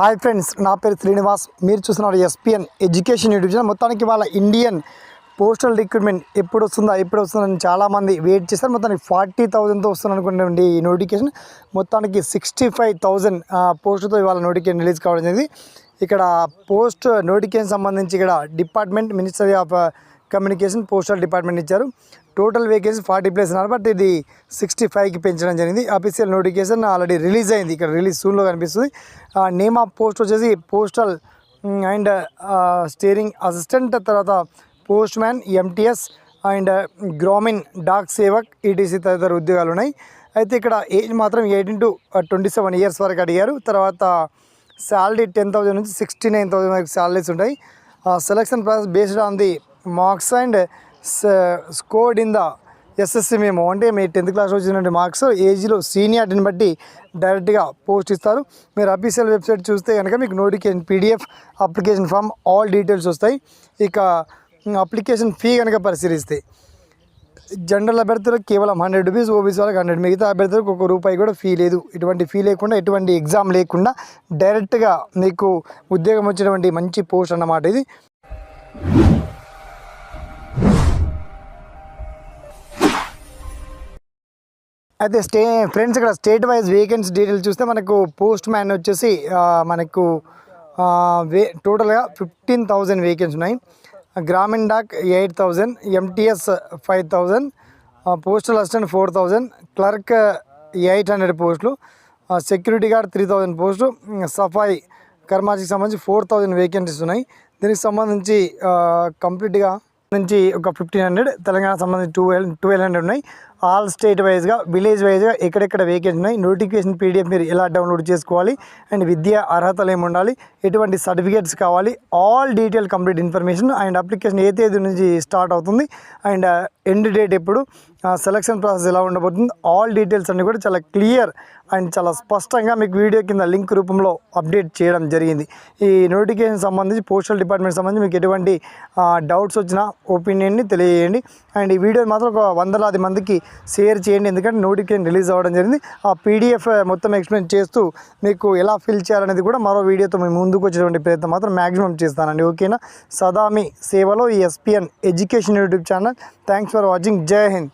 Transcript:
Hi friends నా పేరు శ్రీనివాస్. మీరు చూస్తున్నారు ఎస్పిఎన్ ఎడ్యుకేషన్ యూట్యూబ్ ఛానల్. మొత్తానికి వాళ్ళ ఇండియన్ పోస్టల్ రిక్రూట్మెంట్ ఎప్పుడు వస్తుందా ఎప్పుడు వస్తుందని చాలామంది వెయిట్ చేస్తారు. మొత్తానికి ఫార్టీ థౌజండ్తో వస్తుంది అనుకునేటువంటి ఈ నోటిఫికేషన్. మొత్తానికి సిక్స్టీ ఫైవ్ థౌజండ్ పోస్టుతో ఇవాళ నోటిఫికేషన్ రిలీజ్ కావడం జరిగింది. ఇక్కడ పోస్ట్ నోటిఫికేషన్ సంబంధించి ఇక్కడ department ministry of communication postal department ఇచ్చారు. టోటల్ వేకెన్సీ ఫార్టీ ప్లేస్ ఉన్నారు. బట్ ఇది సిక్స్టీ ఫైవ్కి పెంచడం జరిగింది. అఫీషియల్ నోటిఫికేషన్ ఆల్రెడీ రిలీజ్ అయింది. ఇక్కడ రిలీజ్ సూన్లో కనిపిస్తుంది. నేమ్ ఆఫ్ పోస్ట్ వచ్చేసి పోస్టల్ అండ్ స్టీరింగ్ అసిస్టెంట్ తర్వాత postman MTS and Gramin Dak Sevak etc తదితర ఉద్యోగాలు ఉన్నాయి. అయితే ఇక్కడ ఏజ్ మాత్రం eighteen to twenty seven years వరకు అడిగారు. తర్వాత శాలరీ టెన్ థౌసండ్ నుంచి సిక్స్టీ నైన్ థౌసండ్ వరకు శాలరీస్ ఉంటాయి. Selection process based on the marks and scored in the SSC మేము. అంటే మీ టెన్త్ క్లాస్ వచ్చినటువంటి మార్క్స్ ఏజ్లో సీనియార్టీని బట్టి డైరెక్ట్గా పోస్ట్ ఇస్తారు. మీరు అఫీషియల్ వెబ్సైట్ చూస్తే కనుక మీకు notification PDF application form all details వస్తాయి. ఇక అప్లికేషన్ ఫీ కనుక పరిశీలిస్తే జనరల్ అభ్యర్థులకు కేవలం హండ్రెడ్ రూపీస్ ఓబీసీ వాళ్ళకి హండ్రెడ్ మిగతా అభ్యర్థులకు ఒక రూపాయి కూడా ఫీ లేదు. ఎటువంటి ఫీ లేకుండా ఎటువంటి ఎగ్జామ్ లేకుండా డైరెక్ట్గా మీకు ఉద్యోగం వచ్చినటువంటి మంచి పోస్ట్ అన్నమాట ఇది. అయితే స్టే ఫ్రెండ్స్ ఇక్కడ స్టేట్ వైజ్ వేకెన్సీ డీటెయిల్స్ చూస్తే మనకు పోస్ట్ మ్యాన్ వచ్చేసి మనకు వే టోటల్గా ఫిఫ్టీన్ థౌజండ్ వేకెన్సీ ఉన్నాయి. Gramin Dak eight thousand MTS five thousand postal assistant four thousand clerk eight hundred పోస్టులు security guard three thousand post సఫాయి కర్మాచికి సంబంధించి ఫోర్ థౌజండ్ వేకెన్సీస్ ఉన్నాయి. దీనికి సంబంధించి కంప్లీట్గా నుంచి ఒక ఫిఫ్టీన్ హండ్రెడ్ తెలంగాణ సంబంధించి టూ ట్వెల్వ్ హండ్రెడ్ ఉన్నాయి. ఆల్ స్టేట్ వైజ్గా విలేజ్ వైజ్గా ఎక్కడెక్కడ వేకెన్సీ ఉన్నాయి నోటిఫికేషన్ పీడిఎఫ్ మీరు ఎలా డౌన్లోడ్ చేసుకోవాలి అండ్ విద్యా అర్హతలు ఏమి ఉండాలి ఎటువంటి సర్టిఫికేట్స్ కావాలి all detail complete information and application ఏ తేదీ నుంచి స్టార్ట్ అవుతుంది అండ్ uh, ఎండ్ డేట్ ఎప్పుడు uh, సెలక్షన్ ప్రాసెస్ ఎలా ఉండబోతుంది ఆల్ డీటెయిల్స్ అన్నీ కూడా చాలా క్లియర్ అండ్ చాలా స్పష్టంగా మీకు వీడియో కింద లింక్ రూపంలో అప్డేట్ చేయడం జరిగింది. ఈ నోటిఫికేషన్ సంబంధించి పోస్టల్ డిపార్ట్మెంట్ సంబంధించి మీకు ఎటువంటి uh, డౌట్స్ వచ్చినా ఒపీనియన్ని తెలియజేయండి. అండ్ ఈ వీడియో మాత్రం ఒక వందలాది మందికి షేర్ చేయండి. ఎందుకంటే నోటిఫికేషన్ రిలీజ్ అవ్వడం జరిగింది. ఆ పీడిఎఫ్ మొత్తం ఎక్స్ప్లెయిన్ చేస్తూ మీకు ఎలా ఫిల్ చేయాలనేది కూడా మరో వీడియోతో మేము ముందుకు వచ్చేటువంటి ప్రయత్నం మాత్రం మ్యాక్సిమం చేస్తానండి. ఓకేనా? సదా మీ సేవలో ఈ SPN education YouTube channel. Thanks for watching. జై హింద్.